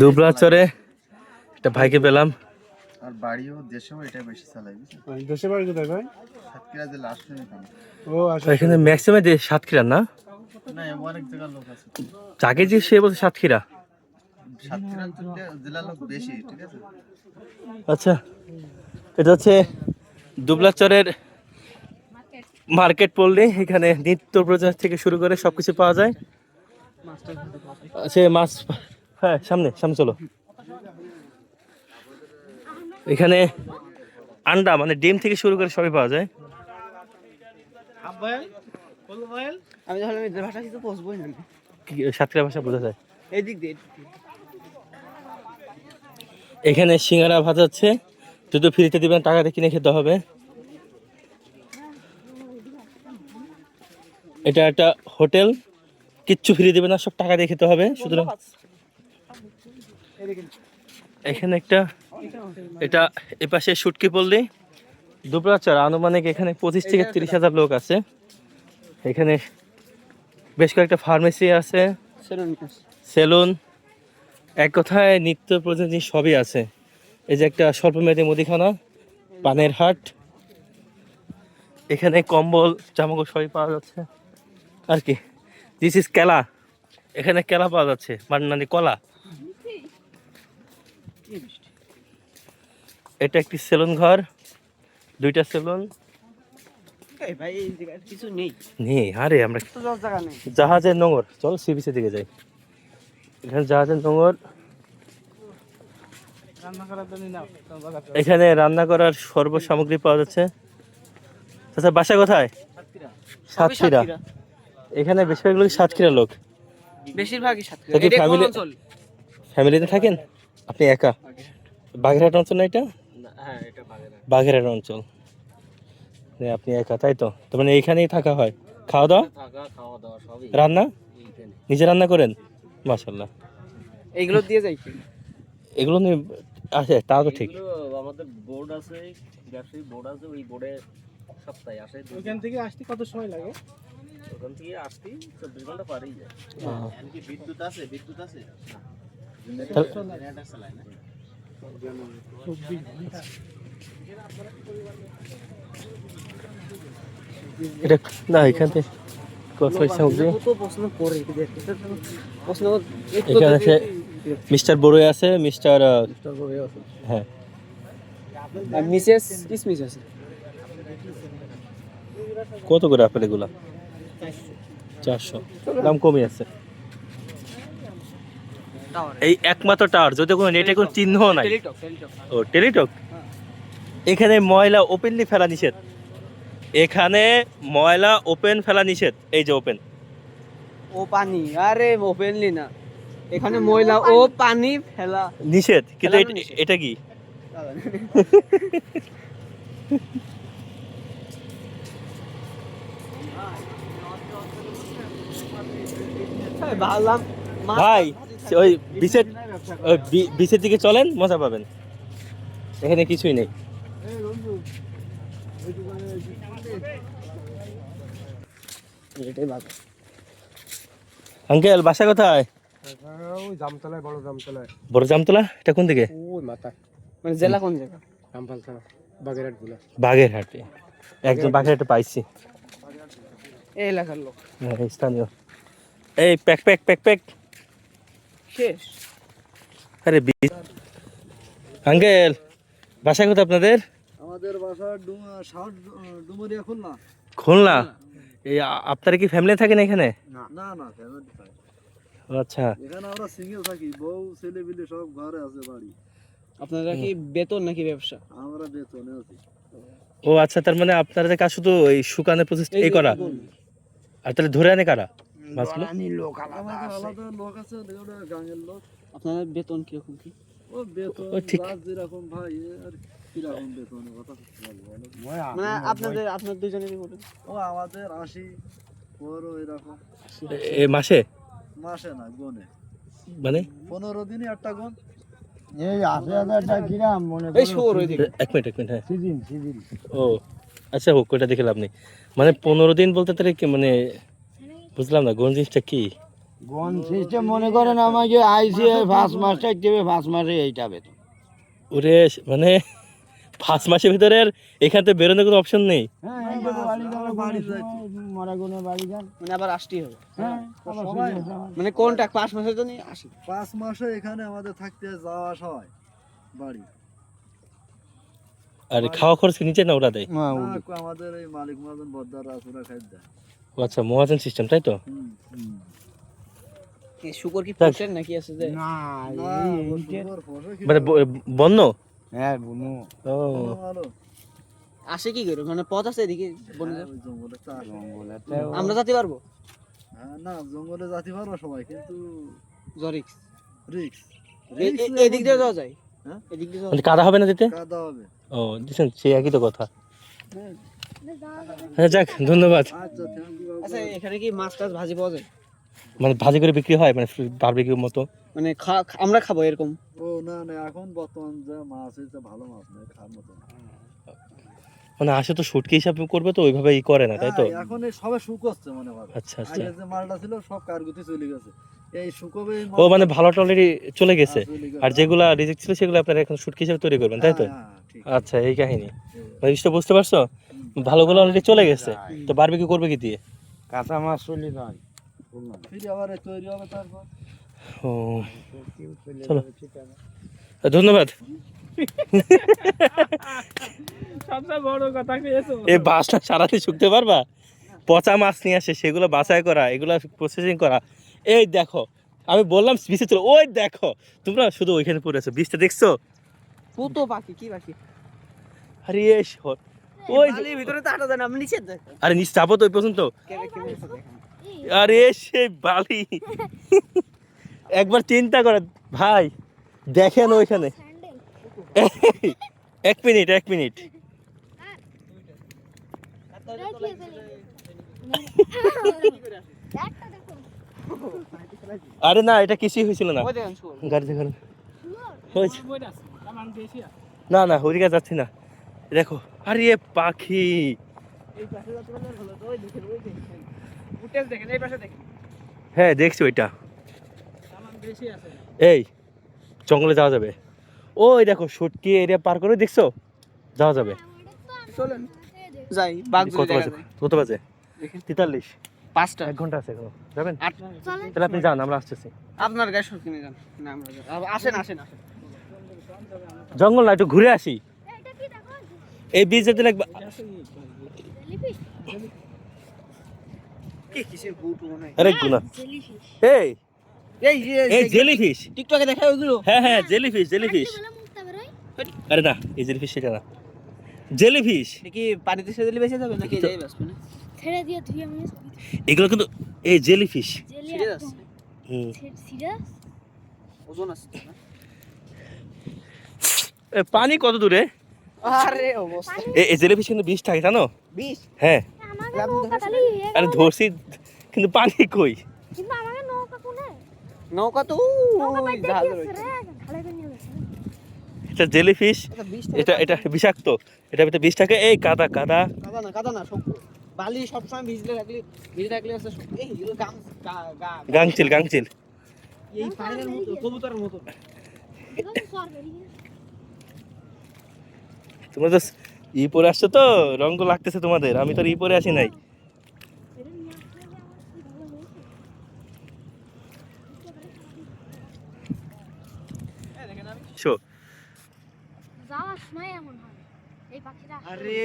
দুবলা চরে একটা ভাইকে পেলাম। আর বাড়িও দেশেও এটা বেশি চালাই দেশে বাড়ি কোথায় ভাই? সাতক্ষীরা যে লাস্ট ও আচ্ছা এখানে ম্যাক্সিমাম যে সাতক্ষীরা না? না এমন অনেক জায়গার লোক আছে। যাকে যে সে বলছে সাতক্ষীরা। জেলার লোক বেশি ঠিক আছে? আচ্ছা এটা হচ্ছে দুবলাচরের মার্কেট পড়লে এখানে নিত্য প্রচার থেকে শুরু করে সবকিছু পাওয়া যায়। সে মাছ হ্যাঁ সামনে সামনে চলো। এখানে আন্ডা মানে ডিম থেকে শুরু করে সবই পাওয়া যায়। আমি তাহলে আমি ভাষা কিছু না সাতক্ষীরা ভাষা বোঝা যায়? এদিক দিয়ে এখানে সিঙ্গারা ভাজা হচ্ছে যদি ফ্রিতে দিবেন টাকা দিয়ে কিনে খেতে হবে। এটা একটা হোটেল। কিচ্ছু ফ্রি দেবে না সব টাকা দিয়ে খেতে হবে। সুতরাং এখানে একটা এটা এপাশে শুটকি পড়লি দুপুরাচার আনুমানিক এখানে পঁচিশ থেকে তিরিশ হাজার লোক আছে। এখানে বেশ কয়েকটা ফার্মেসি আছে। সেলুন এক কথায় নিত্য প্রয়োজনীয় জিনিস সবই আছে। এই যে একটা স্বল্প মেয়াদী মুদিখানা পানের হাট। এখানে কম্বল জামাকাপড় সবই পাওয়া যাচ্ছে। আর কি? দিস ইজ কেলা এখানে কেলা পাওয়া যাচ্ছে মানে কলা। এটা একটি সেলুন ঘর দুইটা সেলুন। এই ভাই এই জায়গায় কিছু নেই। নেই আরে আমরা জাহাজের নোঙর। চল সি বিচের দিকে যাই। এখানে জাহাজের নাও এখানে রান্না করার সর্ব সামগ্রী পাওয়া যাচ্ছে। আচ্ছা বাসা কোথায়? সাতক্ষীরা। এখানে বেশিরভাগ লোক সাতক্ষীরা লোক। বেশিরভাগই সাতক্ষীরা। তাকে এটা কোন অঞ্চল? ফ্যামিলিতে থাকেন? আপনি একা? বাগেরহাট। অঞ্চল না এটা? হ্যাঁ এটা বাগেরহাট। বাগেরহাট অঞ্চল। আপনি একা তাই তো? তার মানে এইখানেই থাকা হয়। খাওয়া দাওয়া থাকা খাওয়া দাওয়া সবই। রান্না? নিজে রান্না করেন? মাশাল্লাহ এইগুলো দিয়ে যাই কি? এগুলো নিয়ে আছে তা তো ঠিক। এগুলো আমাদের বোর্ড আছে ব্যবসায়ী বোর্ড আছে ওই বোর্ডে সপ্তাহে আসে ওইখান থেকে আসতে কত সময় লাগে? ওখান থেকে আসতে চব্বিশ ঘণ্টা পারেই যায় কি বিদ্যুৎ আছে বিদ্যুৎ আছে তা- জেনারেটর চালায় না এটা না এখান থেকে কসমেটিক সামগ্রী কত প্রশ্ন করে কি দেখতে প্রশ্ন এখানে আছে মিস্টার বড়ুই আছে মিস্টার হ্যাঁ মিসেস কিসমিস আছে কত করে আপেল এগুলা চারশো। দাম কমই আছে। এই একমাত্র টাওয়ার যদি কোনো নেটে কোনো চিহ্ন নাই। ও টেলিটক? এখানে ময়লা ওপেনলি ফেলা নিষেধ। এখানে ময়লা ওপেন ফেলা নিষেধ। এই যে ওপেন ও পানি আরে ওপেনলি না। এখানে ময়লা ও পানি। ফেলা নিষেধ কিন্তু। এটা কি? ভাই ভাজি ওই ব্যবসা ওই বি- বিচের দিকে চলেন মজা পাবেন। এখানে কিছুই নেই। আঙ্কেল বাসা কোথায়? জামতলায় বড় জামতলায়। বড় জামতলা? এটা কোন দিকে? ওই মাথা মানে জেলা কোন জায়গা? রামপাল বাগেরহাট বাগেরহাটে। একজন বাগেরহাটে পাইছি। এই এলাকার লোক। হ্যাঁ, স্থানীয়। এই প্যাক প্যাক প্যাক প্যাক শেষ। আরে আঙ্কেল বাসা কোথায় আপনাদের? আমাদের বাসা ষাট ডুমুরি এখন না খুলনা? এই আপনারা কি ফ্যামিলি থাকেন এখানে? না। না ফ্যামিলি থাকে। আচ্ছা। এখানে আমরা সিঙ্গেল থাকি বউ ছেলে পিলে সব ঘরে আছে বাড়ি। আপনারা কি বেতন নাকি ব্যবসা? আমরা বেতনে আছি। ও আচ্ছা তার মানে আপনাদের কাজ শুধু এই শুকানের প্রসেস এই করা? আর তাহলে ধরে আনে কারা? মাছগুলো? আমাদের আলাদা লোক আছে গাঙের লোক। আপনাদের বেতন কীরকম কি? ও বেতন ও ঠিক। যার যেরকম ভাই আর কীরকম বেতনের কথা মানে আপনাদের আপনার দুজনেরই বলুন ও আমাদের আশি ওরও এরকম। এ- এ মাসে? মাসে না গনে। মানে? পনেরো দিনই একটা গন। এই আশি হাজারটা কিরাম মনে এই শোর ওই দিকে এক মিনিট এক মিনিট হ্যাঁ। Season season. ও আচ্ছা হোক ওইটা দেখে লাভ নেই। মানে পনেরো দিন বলতে তাহলে কি মানে বুঝলাম না কোন জিনিসটা কি? গন সিস্টেম মনে করেন আমাকে আইসি ফার্স্ট মাসটা দেবে ফার্স্ট মাসে এইটা বেতন। ওরে মানে পাঁচ মাসের ভিতরে আর এখান থেকে বেরোনোর কোনো অপশন নেই? হ্যাঁ মারা গুনে বাড়ি যান মানে আবার আসতেই হবে। হ্যাঁ সবাই- মানে কোনটা পাঁচ মাসের জন্য আসি? পাঁচ মাসে এখানে আমাদের থাকতে যাওয়া আসা হয় বাড়ি। আর খাওয়া খরচ নিচে না ওরা দেয় হ্যাঁ। আমাদের এই মালিক মহাজন বদ্দাররা আছে ওরা খাই দেয় আচ্ছা মহাজন সিস্টেম তাই তো? শুকর কি। পোষেন নাকি আছে যে? না কি মানে বন্য? হ্যাঁ বুনু ও। ভালো, ভালো। আসে কি করে? মানে পথ আছে এদিকে হ্যাঁ, আমরা যেতে পারব? না জঙ্গলে যাতে পারব সবাই কিন্তু জরিক্স রিক্স এদিক দিয়ে যাওয়া যায়? হ্যাঁ? মানে কাদা হবে না দিতে? ও দিচ্ছেন সেই একই তো কথা। হ্যাঁ যাক ধন্যবাদ। আচ্ছা আচ্ছা এখানে কি মাছ টাছ ভাজি পাওয়া যায়? মানে ভাজি করে বিক্রি হয় মানে বারবিকিউর মতো? মানে খা- আমরা খাব এরকম? ও না না এখন বর্তমান যে মাছ হয়েছে ভালো মাছ নয় খাওয়ার মতো। মানে আসে তো শুটকি হিসাবে করবে তো ওইভাবে ই করে না তাই তো? হ্যাঁ, এখন সবে শুকোচ্ছে মনে হয়। আচ্ছা আচ্ছা। আগে যে মালটা ছিল সব কারগুতি চলে গেছে। এই শুকোবে ও মানে ভালোটা অলরেডি চলে গেছে? হ্যাঁ, চলে গেছে। আর যেগুলা রিজেক্ট ছিল সেগুলো আপনারা এখন শুটকি হিসাবে তৈরি করবেন তাই তো? হ্যাঁ। আচ্ছা এই কাহিনী। মানে জিনিসটা বুঝতে পারছ? ভালোগুলো অলরেডি চলে গেছে। তো বারবিকিউ করবে কি দিয়ে? কাঁচা মাছ চলে যায়। ফিরে আবার তৈরি হবে তারপর। ও। চলো ধন্যবাদ। সবচেয়ে বড় কথা পেয়েছ এই বাসটা সারাদিন শুকতে পারবা? পচা মাছ নিয়ে আসে সেগুলো বাছাই করা এগুলো প্রসেসিং করা। এই দেখো আমি বললাম বিচে চলো ওই দেখো তোমরা শুধু ওইখানে পড়ে আছো বীজটা দেখছ? পুতো পাখি কি পাখি? আরে শহর ওই ভিতরে তো যায় আমি নিচে আরে নিচ যাব তো ওই পর্যন্ত। আরে সেই বালি। একবার চিন্তা করে ভাই দেখেন ওইখানে। এক মিনিট এক মিনিট। আরে না, এটা কিছুই হয়েছিল না। ওই দেখেন গাড়ি না না হরিকা যাচ্ছি না। দেখো, আরে পাখি। হ্যাঁ দেখছি ওইটা। এই, জঙ্গলে যাওয়া যাবে। ওই দেখো সুটকি এরিয়া পার করে দেখছ? যাওয়া যাবে। চলেন। যাই, বাঘ কত বাজে? কত বাজে? দেখেন। তেতাল্লিশ। পাঁচটা। এক ঘণ্টা আছে এখনও। যাবেন? তাহলে আপনি যান আমরা আসতেছি। আপনার গায়ে সব কিনে যান। না আমরা আসেন আসেন আসেন। জঙ্গল না একটু ঘুরে আসি। এই বীজ যেতে লাগবে কি কিসের বুট মনে হয়? আরে গুনা। এই! এই এই জেলিফিশ। টিকটকে দেখায় ওইগুলো। হ্যাঁ হ্যাঁ জেলিফিশ জেলিফিশ। আরে না এই জেলিফিশ সেটা না। জেলিফিশ। কি পানিতে ছেড়ে দিলে বেঁচে যাবে নাকি যাই বাঁচবে না? ছেড়ে দিয়ে তুই আমি এগুলো কিন্তু এই জেলিফিশ। যাচ্ছে হুম। সিরিয়াস? ওজন আছে পানি কত দূরে? আরে অবস্থা। এই জেলিফিশ কিন্তু বিষ থাকে জানো? বিষ? হ্যাঁ। ইয়ে আরে ধরছি কিন্তু পানি কই কিন্তু আমাকে নৌকা কোনে নৌকা তো রয়েছে। গেছে এটা জেলিফিশ এটা বিষ এটা এটা বিষাক্ত এটা ভিতরে বিষ থাকে। এই কাদা কাদা। কাদা না কাদা না শক্ত। বালি সবসময় ভিজলে রাখলে ভিজে রাখলে আছে এই গাংচিল গাংচিল। এই পানির মতো কবুতরের মতো। তোমরা তো ই পরে আসছো তো? রঙ লাগতেছে তোমাদের। আমি তো আর ই পরে আসি নাই এটা নিয়ে আসলে যে আমার কি ভালো হয়েছে যাওয়ার এমন হয় এই পাখিরা আরে